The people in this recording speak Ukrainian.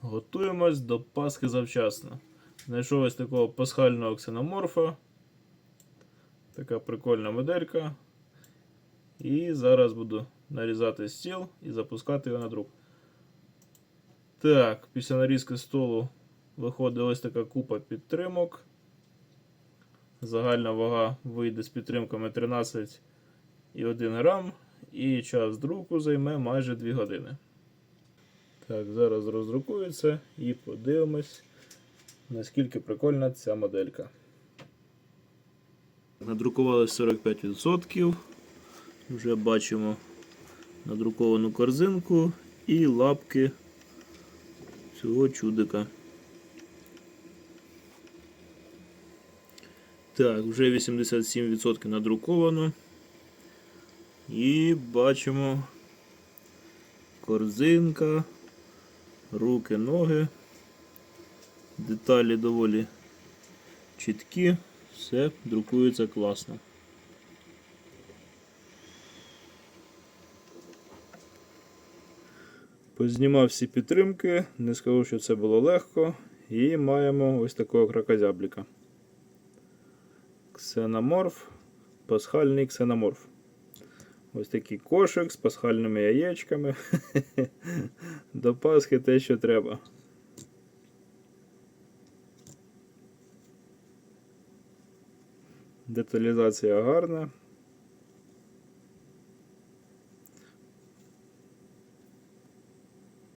Готуємось до Пасхи завчасно. Знайшов ось такого пасхального ксеноморфа. Така прикольна моделька. І зараз буду нарізати стіл і запускати його на друк. Так, після нарізки столу виходить ось така купа підтримок. Загальна вага вийде з підтримками 13,1 грам. І час друку займе майже 2 години. Так, зараз роздрукується і подивимось, наскільки прикольна ця моделька. Надрукувалось 45%. Вже бачимо надруковану корзинку і лапки цього чудика. Так, вже 87% надруковано. І бачимо корзинка, руки, ноги. Деталі доволі чіткі, все друкується класно. Познімав всі підтримки, не скажу, що це було легко. І маємо ось такого кракозябліка. Ксеноморф, пасхальний ксеноморф. Ось такий кошик з пасхальними яєчками. До Пасхи те, що треба. Деталізація гарна.